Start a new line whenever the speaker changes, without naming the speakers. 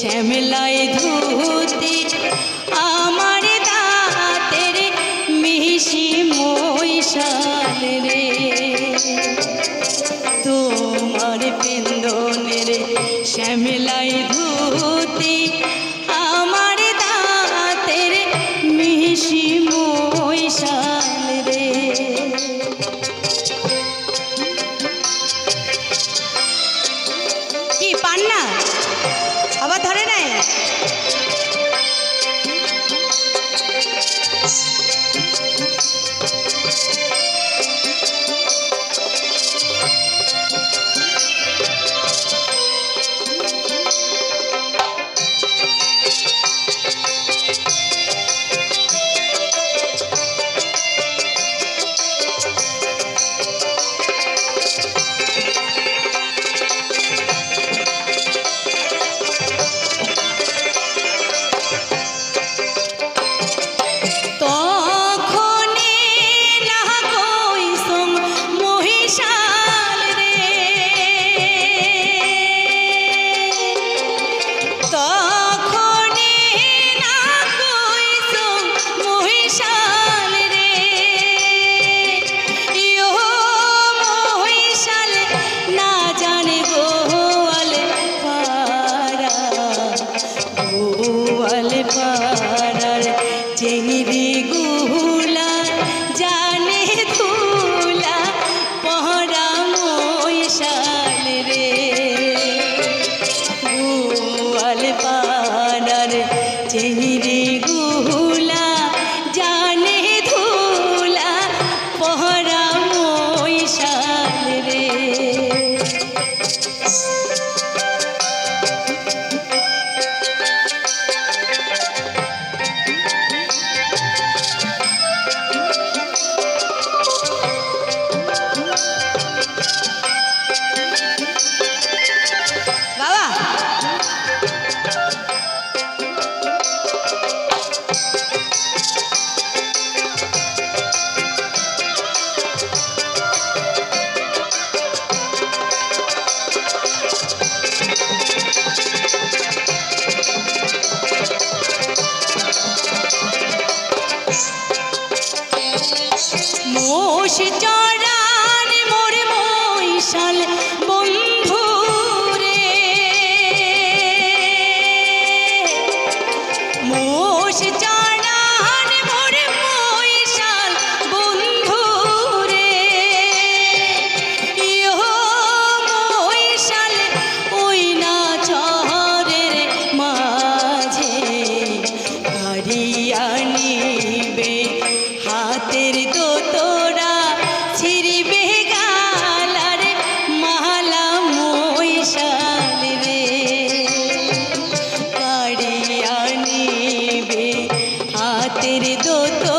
শ্যামলায় ধুতি আমার দাঁতের মিহিসি মৈশাল রে। তোমার পিন্দনের শ্যামলায় ধুতি Thank you. Dale. হাতের